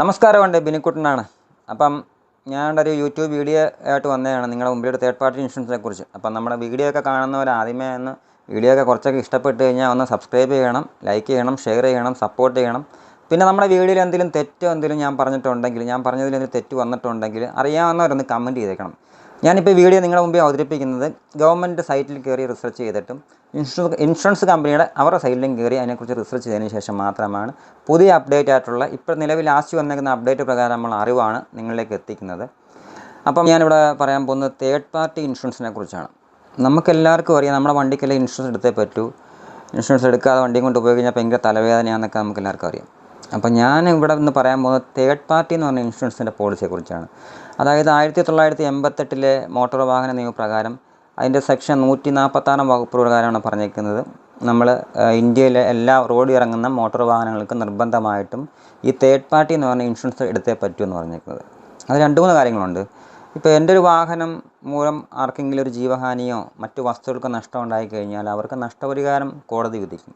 നമസ്കാരമുണ്ട് ബിനിക്കുട്ടനാണ്. അപ്പം ഞാൻ ഒരു യൂട്യൂബ് വീഡിയോ ആയിട്ട് വന്നതാണ് നിങ്ങളുടെ മുമ്പിലൊരു തേർഡ് പാർട്ടി ഇൻഷുറൻസിനെ കുറിച്ച് അപ്പം നമ്മുടെ വീഡിയോ ഒക്കെ കാണുന്നവർ ആദ്യമേ ഒന്ന് വീഡിയോ ഒക്കെ കുറച്ചൊക്കെ ഇഷ്ടപ്പെട്ട് കഴിഞ്ഞാൽ ഒന്ന് സബ്സ്ക്രൈബ് ചെയ്യണം ലൈക്ക് ചെയ്യണം ഷെയർ ചെയ്യണം സപ്പോർട്ട് ചെയ്യണം. പിന്നെ നമ്മുടെ വീഡിയോയിൽ എന്തെങ്കിലും തെറ്റോ എന്തെങ്കിലും ഞാൻ പറഞ്ഞിട്ടുണ്ടെങ്കിൽ ഞാൻ പറഞ്ഞതിൽ എന്തെങ്കിലും തെറ്റ് വന്നിട്ടുണ്ടെങ്കിൽ അറിയാവുന്നവരൊന്ന് കമന്റ് ചെയ്തേക്കണം. ഞാനിപ്പോൾ വീഡിയോ നിങ്ങളുടെ മുമ്പിൽ അവതരിപ്പിക്കുന്നത് ഗവൺമെന്റ് സൈറ്റിൽ കയറി റിസർച്ച് ചെയ്തിട്ടും ഇൻഷുറൻസ് ഇൻഷുറൻസ് കമ്പനിയുടെ അവരുടെ സൈറ്റിലും കയറി അതിനെക്കുറിച്ച് റിസർച്ച് ചെയ്തതിന് ശേഷം മാത്രമാണ് പുതിയ അപ്ഡേറ്റ് ആയിട്ടുള്ള ഇപ്പോൾ നിലവിൽ ലാസ്റ്റ് വന്നേക്കുന്ന അപ്ഡേറ്റ് പ്രകാരം പ്രകാരമുള്ള അറിവാണ് നിങ്ങളിലേക്ക് എത്തിക്കുന്നത്. അപ്പം ഞാനിവിടെ പറയാൻ പോകുന്നത് തേർഡ് പാർട്ടി ഇൻഷുറൻസിനെ കുറിച്ചാണ്. നമുക്കെല്ലാവർക്കും അറിയാം നമ്മുടെ വണ്ടിക്കെല്ലാം ഇൻഷുറൻസ് എടുത്തേ പറ്റൂ. ഇൻഷുറൻസ് എടുക്കാതെ വണ്ടിയും കൊണ്ട് പോയി കഴിഞ്ഞാൽ ഭയങ്കര തലവേദനയാണെന്നൊക്കെ നമുക്ക് എല്ലാവർക്കും അറിയാം. അപ്പം ഞാൻ ഇവിടെ നിന്ന് പറയാൻ പോകുന്നത് തേർഡ് പാർട്ടി എന്ന് പറഞ്ഞ ഇൻഷുറൻസിന്റെ പോളിസിയെക്കുറിച്ചാണ് അതായത് ആയിരത്തി തൊള്ളായിരത്തി എൺപത്തെട്ടിലെ മോട്ടോർ വാഹന നിയമപ്രകാരം അതിന്റെ സെക്ഷൻ നൂറ്റി നാൽപ്പത്താറാം വകുപ്പ് പ്രകാരമാണ് പറഞ്ഞേക്കുന്നത് നമ്മൾ ഇന്ത്യയിലെ എല്ലാ റോഡിൽ ഇറങ്ങുന്ന മോട്ടോർ വാഹനങ്ങൾക്ക് നിർബന്ധമായിട്ടും ഈ തേർഡ് പാർട്ടി എന്ന് പറഞ്ഞ ഇൻഷുറൻസ് എടുത്തേ പറ്റൂ എന്ന് പറഞ്ഞേക്കുന്നത് അത് രണ്ട് മൂന്ന് കാര്യങ്ങളുണ്ട്. ഇപ്പോൾ എന്റെ ഒരു വാഹനം മൂലം ആർക്കെങ്കിലും ഒരു ജീവഹാനിയോ മറ്റു വസ്തുക്കൾക്കോ നഷ്ടം ഉണ്ടായി കഴിഞ്ഞാൽ അവർക്ക് നഷ്ടപരിഹാരം കോടതി വിധിക്കും.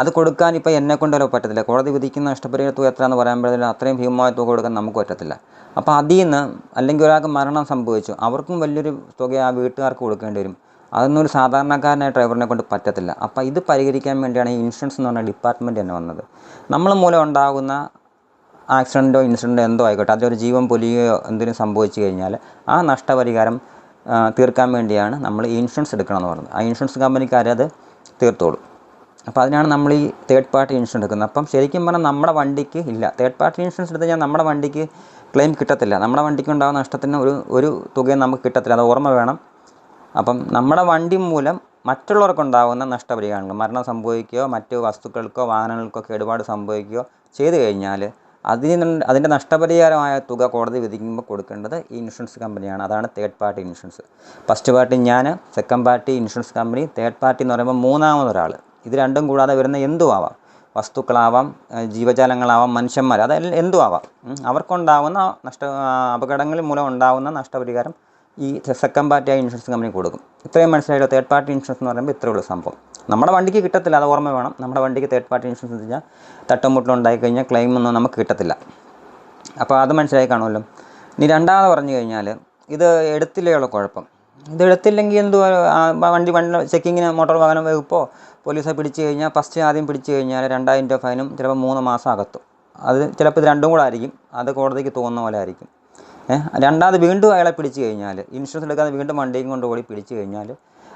അത് കൊടുക്കാൻ ഇപ്പോൾ എന്നെ കൊണ്ടല്ലോ പറ്റത്തില്ല. കോടതി വിധിക്കുന്ന നഷ്ടപരിഹാര തുക എത്രയാണെന്ന് പറയാൻ പറ്റത്തില്ല അത്രയും ഭീമമായ തുക കൊടുക്കാൻ നമുക്ക് പറ്റത്തില്ല. അപ്പോൾ അതിൽ നിന്ന് അല്ലെങ്കിൽ ഒരാൾക്ക് മരണം സംഭവിച്ചു അവർക്കും വലിയൊരു തുക ആ വീട്ടുകാർക്ക് കൊടുക്കേണ്ടി വരും. അതൊന്നും ഒരു സാധാരണക്കാരനായ ഡ്രൈവറിനെ കൊണ്ട് പറ്റത്തില്ല. അപ്പോൾ ഇത് പരിഹരിക്കാൻ വേണ്ടിയാണ് ഈ ഇൻഷുറൻസ് എന്ന് പറഞ്ഞ ഡിപ്പാർട്ട്മെന്റ് തന്നെ വന്നത്. നമ്മൾ മൂലം ഉണ്ടാകുന്ന ആക്സിഡന്റോ ഇൻസിഡന്റോ എന്തോ ആയിക്കോട്ടെ അതിലൊരു ജീവൻ പൊലിയുകയോ എന്തെങ്കിലും സംഭവിച്ചു കഴിഞ്ഞാൽ ആ നഷ്ടപരിഹാരം തീർക്കാൻ വേണ്ടിയാണ് നമ്മൾ ഇൻഷുറൻസ് എടുക്കണമെന്ന് പറഞ്ഞത്. ആ ഇൻഷുറൻസ് കമ്പനിക്കാർ അത് തീർത്തോളും. അപ്പോൾ അതിനാണ് നമ്മൾ ഈ തേർഡ് പാർട്ടി ഇൻഷുറൻസ് എടുക്കുന്നത്. അപ്പം ശരിക്കും പറഞ്ഞാൽ നമ്മുടെ വണ്ടിക്ക് ഇല്ല. തേർഡ് പാർട്ടി ഇൻഷുറൻസ് എടുത്ത് കഴിഞ്ഞാൽ നമ്മുടെ വണ്ടിക്ക് ക്ലെയിം കിട്ടത്തില്ല. നമ്മുടെ വണ്ടിക്ക് ഉണ്ടാകുന്ന നഷ്ടത്തിന് ഒരു ഒരു തുകയും നമുക്ക് കിട്ടത്തില്ല. അത് ഓർമ്മ വേണം. അപ്പം നമ്മുടെ വണ്ടി മൂലം മറ്റുള്ളവർക്കുണ്ടാകുന്ന നഷ്ടപരിഹാരങ്ങൾ മരണം സംഭവിക്കുകയോ മറ്റു വസ്തുക്കൾക്കോ വാഹനങ്ങൾക്കോ കേടുപാട് സംഭവിക്കുകയോ ചെയ്തു കഴിഞ്ഞാൽ അതിന് അതിന്റെ നഷ്ടപരിഹാരമായ തുക കോടതി വിധിക്കുമ്പോൾ കൊടുക്കേണ്ടത് ഈ ഇൻഷുറൻസ് കമ്പനിയാണ്. അതാണ് third party insurance first party ഞാൻ second party insurance company third party എന്ന് പറയുമ്പോൾ മൂന്നാമതൊരാൾ. ഇത് രണ്ടും കൂടാതെ വരുന്ന എന്തും ആവാം വസ്തുക്കളാവാം ജീവജാലങ്ങളാവാം മനുഷ്യന്മാർ അതെല്ലാം എന്തും ആവാം. അവർക്കുണ്ടാവുന്ന നഷ്ട അപകടങ്ങൾ മൂലം ഉണ്ടാവുന്ന നഷ്ടപരിഹാരം ഈ സെക്കൻഡ് പാർട്ടി ആയ ഇൻഷുറൻസ് കമ്പനി കൊടുക്കും. ഇത്രയും മനസ്സിലായിട്ട് തേർഡ് പാർട്ടി ഇൻഷുറൻസ് എന്ന് പറയുമ്പോൾ ഇത്രയുള്ള സംഭവം. നമ്മുടെ വണ്ടിക്ക് കിട്ടത്തില്ല അത് ഓർമ്മ വേണം. നമ്മുടെ വണ്ടിക്ക് തേർഡ് പാർട്ടി ഇൻഷുറൻസ് വെച്ചാൽ തട്ടുമുട്ടിലുണ്ടായി കഴിഞ്ഞാൽ ക്ലെയിം ഒന്നും നമുക്ക് കിട്ടത്തില്ല. അപ്പോൾ അത് മനസ്സിലായി കാണുമല്ലോ. ഇനി രണ്ടാമത് പറഞ്ഞു കഴിഞ്ഞാൽ ഇത് എടുത്തില്ലേയുള്ള കുഴപ്പം. ഇത് എടുത്തില്ലെങ്കിൽ എന്തോ വണ്ടി വണ്ടി ചെക്കിങ്ങിന് മോട്ടോർ വാഹന വകുപ്പോ പോലീസെ പിടിച്ചു കഴിഞ്ഞാൽ ഫസ്റ്റ് ആദ്യം പിടിച്ചു കഴിഞ്ഞാൽ രണ്ടായിരം രൂപ ഫൈനും ചിലപ്പോൾ മൂന്ന് മാസം അകത്തും. അത് ചിലപ്പോൾ ഇത് രണ്ടും കൂടെ ആയിരിക്കും അത് കോടതിക്ക് തോന്നുന്ന പോലെ ആയിരിക്കും. രണ്ടാമത് വീണ്ടും അയാളെ പിടിച്ചു കഴിഞ്ഞാൽ ഇൻഷുറൻസ് എടുക്കാതെ വീണ്ടും വണ്ടിയും കൊണ്ട് ഓടി പിടിച്ചു കഴിഞ്ഞാൽ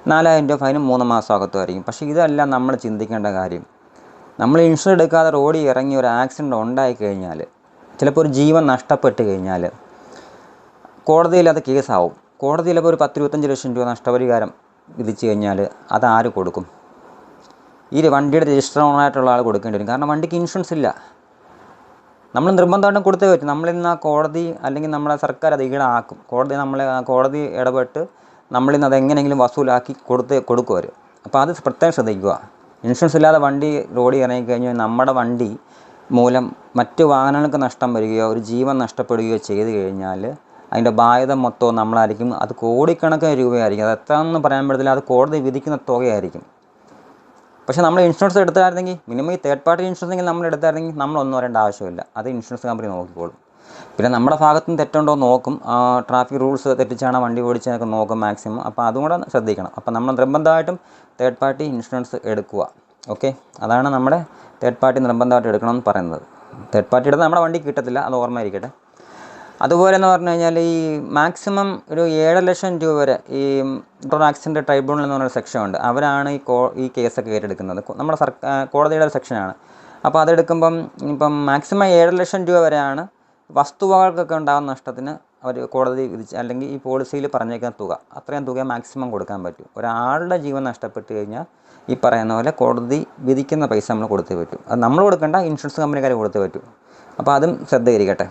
നാലായിരം രൂപ ഫൈനും മൂന്ന് മാസം അകത്തുമായിരിക്കും. പക്ഷേ ഇതല്ല നമ്മൾ ചിന്തിക്കേണ്ട കാര്യം. നമ്മൾ ഇൻഷുർ എടുക്കാതെ റോഡിൽ ഇറങ്ങി ഒരു ആക്സിഡന്റ് ഉണ്ടായി കഴിഞ്ഞാൽ ചിലപ്പോൾ ഒരു ജീവൻ നഷ്ടപ്പെട്ട് കഴിഞ്ഞാൽ കോടതിയിൽ അത് കേസാവും. കോടതിയിൽ ഇപ്പോൾ ഒരു പത്തിരുപത്തഞ്ച് ലക്ഷം രൂപ നഷ്ടപരിഹാരം വിധിച്ചു കഴിഞ്ഞാൽ അത് ആര് കൊടുക്കും? ഈ വണ്ടിയുടെ രജിസ്റ്റർ ഓണായിട്ടുള്ള ആൾ കൊടുക്കേണ്ടി വരും. കാരണം വണ്ടിക്ക് ഇൻഷുറൻസ് ഇല്ല. നമ്മൾ നിർബന്ധമായിട്ടും കൊടുത്തേ പറ്റും. നമ്മളിന്ന് ആ കോടതി അല്ലെങ്കിൽ നമ്മളെ സർക്കാർ അത് ഈടാക്കും. കോടതി നമ്മളെ കോടതി ഇടപെട്ട് നമ്മളിന്ന് അത് എങ്ങനെയെങ്കിലും വസൂലാക്കി കൊടുത്ത് കൊടുക്കും അവർ അപ്പോൾ അത് പ്രത്യേകം ശ്രദ്ധിക്കുക. ഇൻഷുറൻസ് ഇല്ലാതെ വണ്ടി റോഡിൽ ഇറങ്ങിക്കഴിഞ്ഞാൽ നമ്മുടെ വണ്ടി മൂലം മറ്റു വാഹനങ്ങൾക്ക് നഷ്ടം വരികയോ ഒരു ജീവൻ നഷ്ടപ്പെടുകയോ ചെയ്തു കഴിഞ്ഞാൽ അതിന്റെ ബാധ്യത മൊത്തവും നമ്മളായിരിക്കും. അത് കോടിക്കണക്കിന് രൂപയായിരിക്കും. അത് എത്രയാണെന്ന് പറയാൻ പറ്റത്തില്ല. അത് കോടതി വിധിക്കുന്ന തുകയായിരിക്കും. പക്ഷേ നമ്മൾ ഇൻഷുറൻസ് എടുത്തായിരുന്നെങ്കിൽ മിനിമം ഈ തേർഡ് പാർട്ടി ഇൻഷുറൻസ് എങ്കിൽ നമ്മൾ എടുത്തായിരുന്നെങ്കിൽ നമ്മളൊന്നും അറിയേണ്ട ആവശ്യമില്ല. അത് ഇൻഷുറൻസ് കമ്പനി നോക്കിക്കോളും. പിന്നെ നമ്മുടെ ഭാഗത്തും തെറ്റുണ്ടോ നോക്കും. ട്രാഫിക് റൂൾസ് തെറ്റിച്ചാണ് വണ്ടി ഓടിച്ചതൊക്കെ നോക്കും മാക്സിമം അപ്പോൾ അതും കൂടെ ശ്രദ്ധിക്കണം. അപ്പോൾ നമ്മൾ നിർബന്ധമായിട്ടും തേർഡ് പാർട്ടി ഇൻഷുറൻസ് എടുക്കുക. ഓക്കെ അതാണ് നമ്മുടെ തേർഡ് പാർട്ടി നിർബന്ധമായിട്ട് എടുക്കണമെന്ന് പറയുന്നത്. തേർഡ് പാർട്ടി എടുത്താൽ നമ്മുടെ വണ്ടി കിട്ടത്തില്ല. അത് ഓർമ്മയിരിക്കട്ടെ അതുപോലെ എന്ന് പറഞ്ഞു കഴിഞ്ഞാൽ ഈ മാക്സിമം ഒരു ഏഴ് ലക്ഷം രൂപ വരെ ഈ മോട്ടോർ ആക്സിഡന്റ് ട്രൈബ്യൂണൽ എന്ന് പറഞ്ഞൊരു സെക്ഷൻ ഉണ്ട്. അവരാണ് ഈ കോ ഈ കേസൊക്കെ ഏറ്റെടുക്കുന്നത്. നമ്മുടെ സർക്കാർ കോടതിയുടെ സെക്ഷനാണ് അപ്പോൾ അതെടുക്കുമ്പം ഇപ്പം മാക്സിമം ഏഴ് ലക്ഷം രൂപ വരെയാണ് വസ്തുവകൾക്കൊക്കെ ഉണ്ടാകുന്ന നഷ്ടത്തിന് അവർ കോടതി വിധിച്ച് അല്ലെങ്കിൽ ഈ പോളിസിയിൽ പറഞ്ഞേക്കുന്ന തുക അത്രയും തുക മാക്സിമം കൊടുക്കാൻ പറ്റും. ഒരാളുടെ ജീവൻ നഷ്ടപ്പെട്ട് കഴിഞ്ഞാൽ ഈ പറയുന്ന പോലെ കോടതി വിധിക്കുന്ന പൈസ നമ്മൾ കൊടുത്തേ പറ്റും. അത് നമ്മൾ കൊടുക്കേണ്ട ഇൻഷുറൻസ് കമ്പനിക്കാർ കൊടുത്തേ പറ്റൂ. അപ്പോൾ അതും ശ്രദ്ധയിരിക്കട്ടെ